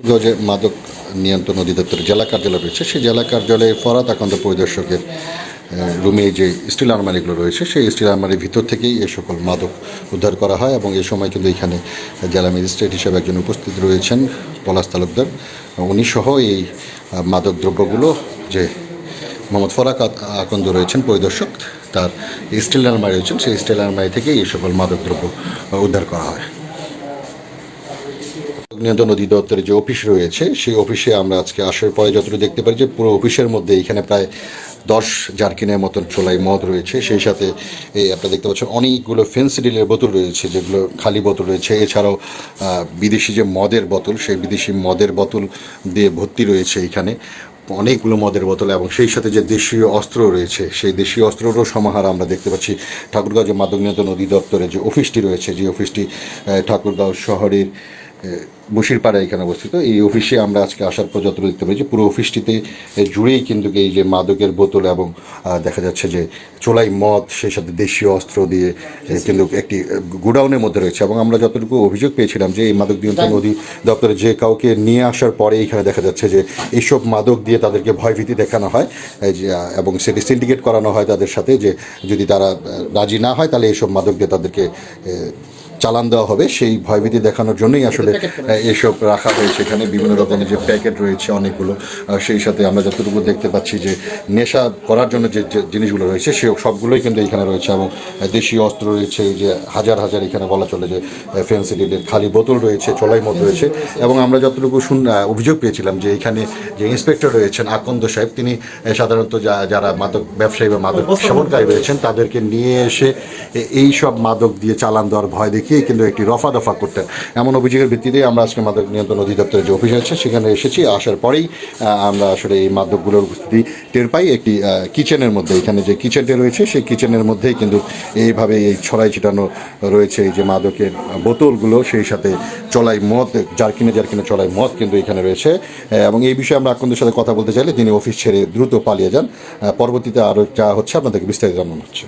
যে মাদক নিয়ন্ত্রণ অধিদপ্তরের জেলা কার্যালয় রয়েছে, সেই জেলা কার্যালয়ে ফরাত আকন্দ পরিদর্শকের রুমে যে স্টিল আলমারিগুলো রয়েছে, সেই স্টিল আলমারির ভিতর থেকেই এ সকল মাদক উদ্ধার করা হয় এবং এ সময় কিন্তু এখানে জেলা ম্যাজিস্ট্রেট হিসেবে একজন উপস্থিত রয়েছেন পলাশ তালুকদার। উনি সহ এই মাদক দ্রব্যগুলো যে মোহাম্মদ ফরাক আকন্দ রয়েছেন, পরিদর্শক, তার স্টিল আলমারি রয়েছেন, সেই স্টিল আলমারি থেকেই এই সকল মাদক দ্রব্য উদ্ধার করা হয়। নিয়ন্ত্রণ অধিদপ্তরের যে অফিস রয়েছে, সেই অফিসে আমরা আজকে আসার পরে যতটুকু দেখতে পারি যে পুরো অফিসের মধ্যে এখানে প্রায় দশ জার্কিনের মতন চোলাই মদ রয়েছে। সেই সাথে এই আপনারা দেখতে পাচ্ছেন অনেকগুলো ফেন্সিডিলের বোতল রয়েছে, যেগুলো খালি বোতল রয়েছে। এছাড়াও বিদেশি যে মদের বোতল, সেই বিদেশি মদের বোতল দিয়ে ভর্তি রয়েছে এখানে। অনেকগুলো মদের বোতল এবং সেই সাথে যে দেশীয় অস্ত্র রয়েছে, সেই দেশীয় অস্ত্রেরও সমাহার আমরা দেখতে পাচ্ছি। ঠাকুরগাঁও যে মাদক নিয়ন্ত্রণ অধিদপ্তরের যে অফিসটি রয়েছে, যে অফিসটি ঠাকুরগাঁও শহরের বসিরপাড়া এখানে অবস্থিত। এই অফিসে আমরা আজকে আসার পর যতটুকু দেখতে পেয়েছি পুরো অফিসটিতে জুড়েই কিন্তু এই যে মাদকের বোতল এবং দেখা যাচ্ছে যে চোলাই মদ সেই সাথে দেশীয় অস্ত্র দিয়ে কিন্তু একটি গোডাউনের মধ্যে রয়েছে। এবং আমরা যতটুকু অভিযোগ পেয়েছিলাম যে এই মাদক নিয়ন্ত্রণ অধিদপ্তরে যে কাউকে নিয়ে আসার পরে এখানে দেখা যাচ্ছে যে এইসব মাদক দিয়ে তাদেরকে ভয়ভীতি দেখানো হয় এবং সেটি সিন্ডিকেট করানো হয় তাদের সাথে যে যদি তারা রাজি না হয় তাহলে এইসব মাদক দিয়ে তাদেরকে চালান দেওয়া হবে। সেই ভয়ভীতি দেখানোর জন্যই আসলে এসব রাখা হয়েছে এখানে। বিভিন্ন রকমের যে প্যাকেট রয়েছে অনেকগুলো সেই সাথে আমরা যতটুকু দেখতে পাচ্ছি যে নেশা করার জন্য যে জিনিসগুলো রয়েছে সে সবগুলোই কিন্তু এখানে রয়েছে। এবং দেশীয় অস্ত্র রয়েছে যে হাজার হাজার এখানে বলা চলে যে ফেন্সিডিলের খালি বোতল রয়েছে চলাই মতো রয়েছে। এবং আমরা যতটুকু শুন অভিযোগ পেয়েছিলাম যে এখানে যে ইন্সপেক্টর রয়েছেন আকন্দ সাহেব তিনি সাধারণত যা- যারা মাদক ব্যবসায়ী বা মাদক সেবনকারী রয়েছেন তাদেরকে নিয়ে এসে এই সব মাদক দিয়ে চালান দেওয়ার ভয় দেখিয়ে কিন্তু একটি রফা দফা করতেন। এমন অভিযোগের ভিত্তিতে আমরা আজকে মাদক নিয়ন্ত্রণ অধিদপ্তরের যে অফিস আছে, সেখানে এসেছি। আসার পরেই আমরা আসলে এই মাদকগুলোর উপস্থিতি টের পাই। একটি কিচেনের মধ্যে, এখানে যে কিচেনটি রয়েছে, সেই কিচেনের মধ্যেই কিন্তু এইভাবে এই ছড়াই ছিটানো রয়েছে। এই যে মাদকের বোতলগুলো, সেই সাথে চলাই মদ জারকিনে জারকিনে চলাই মদ কিন্তু এখানে রয়েছে। এবং এই বিষয়ে আমরা আকন্দের সাথে কথা বলতে চাইলে তিনি অফিস ছেড়ে দ্রুত পালিয়ে যান। পরবর্তীতে আরও যা হচ্ছে আপনাদেরকে বিস্তারিত জানানো হচ্ছে।